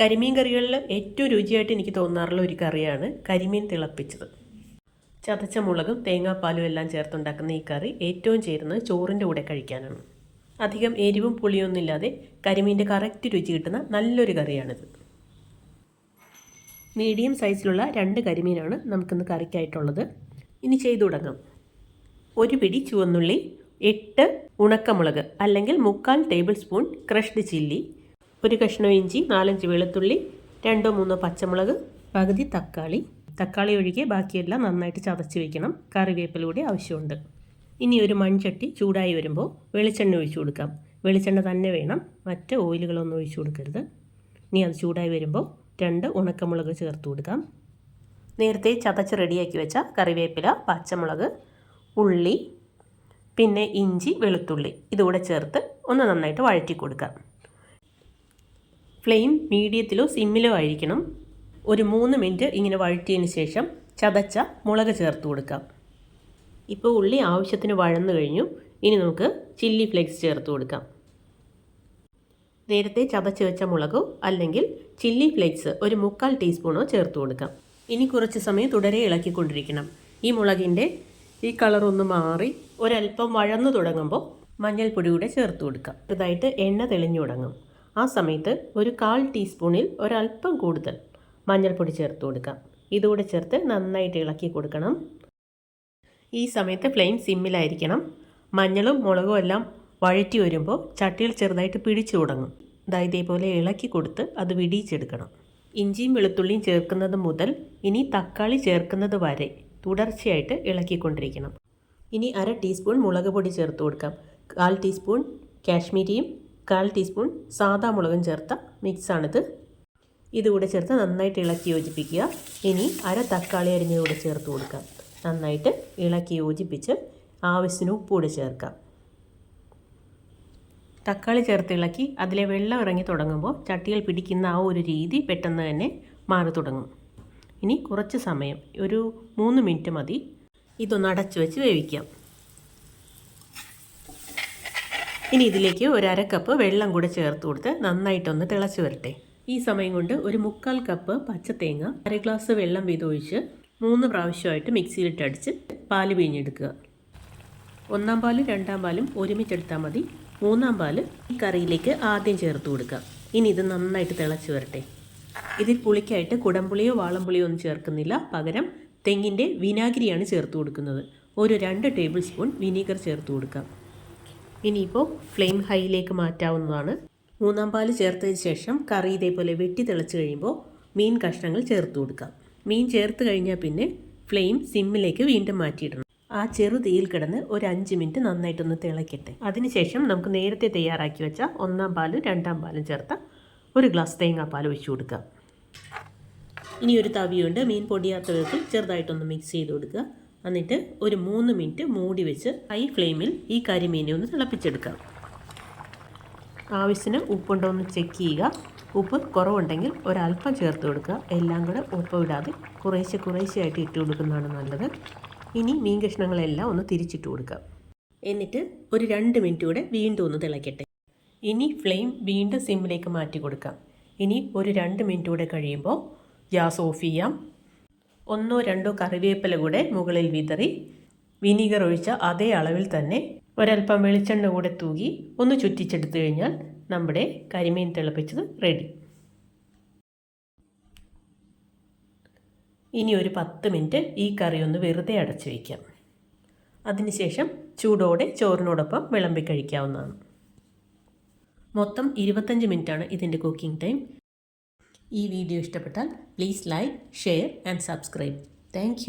കരിമീൻ കറികളിൽ ഏറ്റവും രുചിയായിട്ട് എനിക്ക് തോന്നാറുള്ള ഒരു കറിയാണ് കരിമീൻ തിളപ്പിച്ചത്. ചതച്ച മുളകും തേങ്ങാപ്പാലും എല്ലാം ചേർത്തുണ്ടാക്കുന്ന ഈ കറി ഏറ്റവും ചേരുന്നത് ചോറിന്റെ കൂടെ കഴിക്കാനാണ്. അധികം എരിവും പുളിയൊന്നും ഇല്ലാതെ കരിമീന്റെ കറക്റ്റ് രുചി കിട്ടുന്ന നല്ലൊരു കറിയാണിത്. മീഡിയം സൈസിലുള്ള രണ്ട് കരിമീനാണ് നമുക്കിന്ന് കറിക്കായിട്ടുള്ളത്. ഇനി ചെയ്തു തുടങ്ങാം. ഒരു പിടി ചുവന്നുള്ളി എട്ട് ഉണക്കമുളക് അല്ലെങ്കിൽ മുക്കാൽ ടേബിൾ സ്പൂൺ ക്രഷ്ഡ് ചില്ലി ഒരു കഷ്ണം ഇഞ്ചി നാലഞ്ച് വെളുത്തുള്ളി രണ്ടോ മൂന്നോ പച്ചമുളക് പകുതി തക്കാളി. തക്കാളി ഒഴികെ ബാക്കിയെല്ലാം നന്നായിട്ട് ചതച്ച് വെക്കണം. കറിവേപ്പില കൂടി ആവശ്യമുണ്ട്. ഇനി ഒരു മൺചട്ടി ചൂടായി വരുമ്പോൾ വെളിച്ചെണ്ണ ഒഴിച്ചു കൊടുക്കാം. വെളിച്ചെണ്ണ തന്നെ വേണം. മറ്റ് ഓയിലുകളൊന്നും ഒഴിച്ചു കൊടുക്കരുത്. ഇനി അത് ചൂടായി വരുമ്പോൾ രണ്ട് ഉണക്കമുളക് ചേർത്ത് കൊടുക്കാം. നേരത്തെ ചതച്ച് റെഡിയാക്കി വെച്ച കറിവേപ്പില പച്ചമുളക് ഉള്ളി പിന്നെ ഇഞ്ചി വെളുത്തുള്ളി ഇതുകൂടെ ചേർത്ത് ഒന്ന് നന്നായിട്ട് വഴറ്റി കൊടുക്കാം. ഫ്ലെയിം മീഡിയത്തിലോ സിമ്മിലോ ആയിരിക്കണം. ഒരു മൂന്ന് മിനിറ്റ് ഇങ്ങനെ വഴറ്റിയതിന് ശേഷം ചതച്ച മുളക് ചേർത്ത് കൊടുക്കാം. ഇപ്പോൾ ഉള്ളി ആവശ്യത്തിന് വഴന്നു കഴിഞ്ഞു. ഇനി നമുക്ക് ചില്ലി ഫ്ലേക്സ് ചേർത്ത് കൊടുക്കാം. നേരത്തെ ചതച്ച് വെച്ച മുളകോ അല്ലെങ്കിൽ ചില്ലി ഫ്ലേക്സ് ഒരു മുക്കാൽ ടീസ്പൂണോ ചേർത്ത് കൊടുക്കാം. ഇനി കുറച്ച് സമയം തുടരെ ഇളക്കിക്കൊണ്ടിരിക്കണം. ഈ മുളകിന്റെ ഈ കളറൊന്ന് മാറി ഒരല്പം വഴന്നു തുടങ്ങുമ്പോൾ മഞ്ഞൾപ്പൊടി കൂടെ ചേർത്ത് കൊടുക്കാം. ഇതായിട്ട് എണ്ണ തെളിഞ്ഞു തുടങ്ങും. ആ സമയത്ത് ഒരു കാൽ ടീസ്പൂണിൽ ഒരല്പം കൂടുതൽ മഞ്ഞൾപ്പൊടി ചേർത്ത് കൊടുക്കാം. ഇതുകൂടെ ചേർത്ത് നന്നായിട്ട് ഇളക്കി കൊടുക്കണം. ഈ സമയത്ത് ഫ്ലെയിം സിമ്മിലായിരിക്കണം. മഞ്ഞളും മുളകും എല്ലാം വഴറ്റി വരുമ്പോൾ ചട്ടിയിൽ ചെറുതായിട്ട് പിടിച്ചു തുടങ്ങും. അതായത് ഇതേപോലെ ഇളക്കി കൊടുത്ത് അത് വിടിയിച്ചെടുക്കണം. ഇഞ്ചിയും വെളുത്തുള്ളിയും ചേർക്കുന്നത് മുതൽ ഇനി തക്കാളി ചേർക്കുന്നത് വരെ തുടർച്ചയായിട്ട് ഇളക്കിക്കൊണ്ടിരിക്കണം. ഇനി അര ടീസ്പൂൺ മുളക് പൊടി ചേർത്ത് കൊടുക്കാം. കാൽ ടീസ്പൂൺ കാശ്മീരിയും കാൽ ടീസ്പൂൺ സാദാ മുളകും ചേർത്ത മിക്സാണിത്. ഇതുകൂടെ ചേർത്ത് നന്നായിട്ട് ഇളക്കി യോജിപ്പിക്കുക. ഇനി അര തക്കാളി അരിഞ്ഞതുകൂടെ ചേർത്ത് കൊടുക്കാം. നന്നായിട്ട് ഇളക്കി യോജിപ്പിച്ച് ആവശ്യത്തിന് ഉപ്പുകൂടെ ചേർക്കാം. തക്കാളി ചേർത്ത് ഇളക്കി അതിലെ വെള്ളം ഇറങ്ങി തുടങ്ങുമ്പോൾ ചട്ടിയിൽ പിടിക്കുന്ന ആ ഒരു രീതി പെട്ടെന്ന് തന്നെ മാറി തുടങ്ങും. ഇനി കുറച്ച് സമയം ഒരു മൂന്ന് മിനിറ്റ് മതി. ഇതൊന്ന് അടച്ചു വെച്ച് വേവിക്കാം. ഇനി ഇതിലേക്ക് ഒരു അര കപ്പ് വെള്ളം കൂടെ ചേർത്ത് കൊടുത്ത് നന്നായിട്ടൊന്ന് തിളച്ച് വരട്ടെ. ഈ സമയം കൊണ്ട് ഒരു മുക്കാൽ കപ്പ് പച്ചത്തേങ്ങ അര ഗ്ലാസ് വെള്ളം വിതൊഴിച്ച് മൂന്ന് പ്രാവശ്യമായിട്ട് മിക്സിയിലിട്ടടിച്ച് പാൽ പിഴിഞ്ഞെടുക്കുക. ഒന്നാം പാലും രണ്ടാം പാലും ഒരുമിച്ചെടുത്താൽ മതി. മൂന്നാം പാൽ ഈ കറിയിലേക്ക് ആദ്യം ചേർത്ത് കൊടുക്കുക. ഇനി ഇത് നന്നായിട്ട് തിളച്ച് വരട്ടെ. ഇതിൽ പുളിക്കായിട്ട് കുടംപുളിയോ വാളംപുളിയോ ഒന്നും ചേർക്കുന്നില്ല. പകരം തെങ്ങിന്റെ വിനാഗിരിയാണ് ചേർത്ത് കൊടുക്കുന്നത്. ഒരു രണ്ട് ടേബിൾ സ്പൂൺ വിനീഗർ ചേർത്ത് കൊടുക്കാം ഇനിയിപ്പോൾ ഫ്ലെയിം ഹൈയിലേക്ക് മാറ്റാവുന്നതാണ്. മൂന്നാം പാൽ ചേർത്തതിന് ശേഷം കറി ഇതേപോലെ വെട്ടി തിളച്ച് കഴിയുമ്പോൾ മീൻ കഷ്ണങ്ങൾ ചേർത്ത് കൊടുക്കാം. മീൻ ചേർത്ത് കഴിഞ്ഞാൽ പിന്നെ ഫ്ലെയിം സിമ്മിലേക്ക് വീണ്ടും മാറ്റിയിടണം. ആ ചെറു തീയിൽ കിടന്ന് ഒരു അഞ്ച് മിനിറ്റ് നന്നായിട്ടൊന്ന് തിളയ്ക്കട്ടെ അതിനുശേഷം നമുക്ക് നേരത്തെ തയ്യാറാക്കി വെച്ച ഒന്നാം പാലും രണ്ടാം പാലും ചേർത്ത ഒരു ഗ്ലാസ് തേങ്ങാപ്പാൽ ഒഴിച്ചു കൊടുക്കാം. ഇനി ഒരു തവിയുണ്ട്. മീൻ പൊടിയാത്ത വിധത്തിൽ ചെറുതായിട്ടൊന്ന് മിക്സ് ചെയ്ത് കൊടുക്കുക. എന്നിട്ട് ഒരു മൂന്ന് മിനിറ്റ് മൂടി വെച്ച് ഹൈ ഫ്ലെയിമിൽ ഈ കരിമീനെ ഒന്ന് തിളപ്പിച്ചെടുക്കാം. ആവശ്യത്തിന് ഉപ്പുണ്ടോ എന്ന് ചെക്ക് ചെയ്യുക. ഉപ്പ് കുറവുണ്ടെങ്കിൽ ഒരല്പം ചേർത്ത് കൊടുക്കുക. എല്ലാം കൂടെ ഉപ്പ് വിടാതെ കുറേശ്ശെ കുറേശ്ശെയായിട്ട് ഇട്ട് കൊടുക്കുന്നതാണ് നല്ലത്. ഇനി മീൻ കഷ്ണങ്ങളെല്ലാം ഒന്ന് തിരിച്ചിട്ട് കൊടുക്കുക എന്നിട്ട് ഒരു രണ്ട് മിനിറ്റ് കൂടെ വീണ്ടും ഒന്ന് തിളയ്ക്കട്ടെ ഇനി ഫ്ലെയിം വീണ്ടും സിമ്മിലേക്ക് മാറ്റി കൊടുക്കാം. ഇനി ഒരു രണ്ട് മിനിറ്റ് കൂടെ കഴിയുമ്പോൾ ഗ്യാസ് ഓഫ് ചെയ്യാം. ഒന്നോ രണ്ടോ കറിവേപ്പില കൂടെ മുകളിൽ വിതറി വിനീഗർ ഒഴിച്ച അതേ അളവിൽ തന്നെ ഒരൽപ്പം വെളിച്ചെണ്ണ കൂടെ തൂകി ഒന്ന് ചുറ്റിച്ചെടുത്തു കഴിഞ്ഞാൽ നമ്മുടെ കരിമീൻ തിളപ്പിച്ചത് റെഡി ഇനി ഒരു പത്ത് മിനിറ്റ് ഈ കറി ഒന്ന് വെറുതെ അടച്ചു വയ്ക്കാം അതിനുശേഷം ചൂടോടെ ചോറിനോടൊപ്പം വിളമ്പി കഴിക്കാവുന്നതാണ്. മൊത്തം ഇരുപത്തഞ്ച് മിനിറ്റാണ് ഇതിന്റെ കുക്കിംഗ് ടൈം ഈ വീഡിയോ ഇഷ്ടപ്പെട്ടാൽ please like share and subscribe thank